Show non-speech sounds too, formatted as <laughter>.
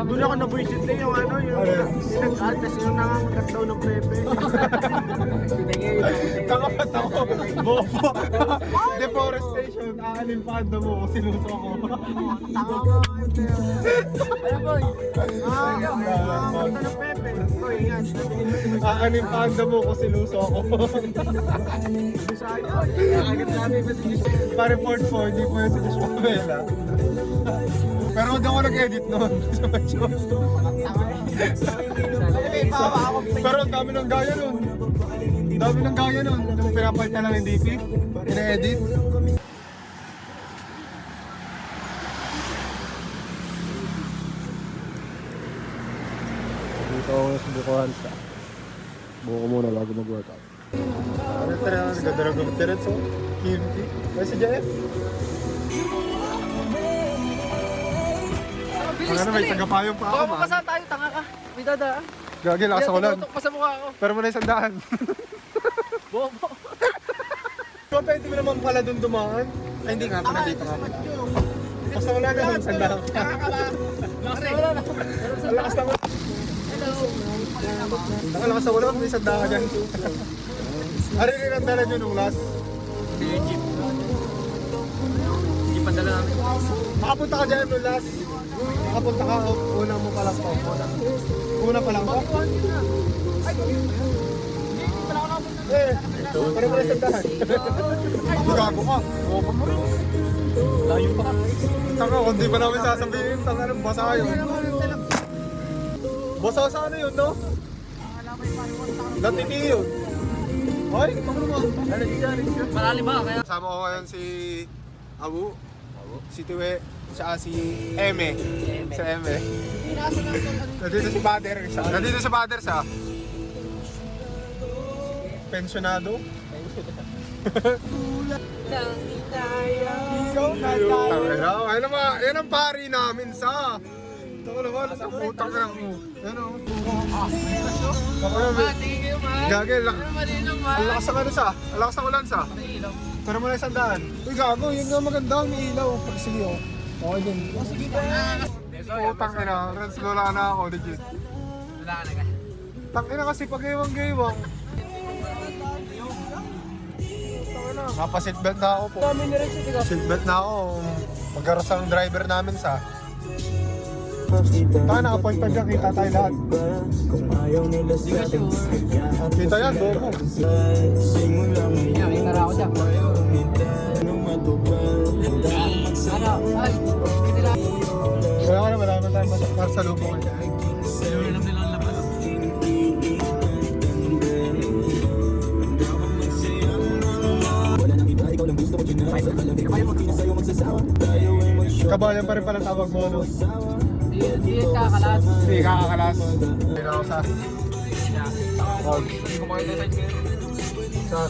Doon ako nabuisit na yung ano, yung Ano? pinag-alt, tas yung nangangagat daw ng pepe. <laughs> Pa ako. Bobo. Deforestation. Aanin pa anda mo. Sinuso ko. Tanga ko. Ano boy? Ah, nangangagat ng pepe. Yan. Aanin pa anda mo ko sinuso ako. Nangangagat namin ba si Pare Ford 4, hindi po yun si Josh Pamela. Pero hindi ako nag-edit noon. Pero ang dami ng gaya. Ang dami ng gaya nun. Yung pinapalitan lang yung DP. Ina-edit. Dito ako subukuhan sa buko muna bago mag-workout. Ano tara na nagdadara ko tiret so? Kimti. Ay si JF. Ang ano may tagapayong pa ako Baka man. mapasa tayo, tanga ka. May dadaan. Gagi lakas ako lang. Tinutok pa sa mukha ko. Pero muna isang daan. Bobo. Kung pwede mo naman pala dun dumaan. Ay hindi nga, pinadito nga. Basta wala naman isang daan. Lakas na wala na. Lakas na ulan. Ang lakas na ulan, may isang daan dyan. Ano rin ang dala nyo nung last? Jeep. Jeep ang dala namin. Makapunta ka dyan nung last. Makapunta ka, una mo pa lang pa. Una, una pa lang pa. Eh, para mo isang daan. Gago ka. Gago mo rin. Layo pa ka. Taka, kung di pa namin sasabihin, taka basa yun. Basa sa ano yun, no? Latiti yun. Ay, ito mo naman. Malalim ba? Kaya Kasama ko ngayon si Abu, si Tiwe, siya si Eme. Si Eme. Nandito si Bader. siya. Nandito si Bader sa pensionado. Ikaw na tayo. Ano ba? Yan ang pari namin sa. Ko naman, sa putang na ako. Yan o. Ako man. Gagay, lak- ang lakas ng ano sa? Ang lakas ng ulan sa? Pero muna isang daan. Uy, gago, yun nga maganda, may ilaw. Pag sige, oh. Okay din. Oh, sige ba? Putang ina, Rens, lola na ako, legit. Wala na ka. Tangina kasi pag gaywang-gaywang. Napa seatbelt na ako po. Seatbelt na ako. Pagkaras ang driver namin sa. Tayo na-appointment dyan, kita tayo lahat. Kita yan, bobo. Yan, may tara ako dyan. Ano? Ay, nila. Kaya ka na, wala naman tayo mas- para sa lubong. Alam nila ang labas. Kabayan pa rin pala tawag mo, no? Di, di kakalas. Hindi, kakakalas. Hindi na ako sa... Wag. Hindi ko makita sa inyo. Sa...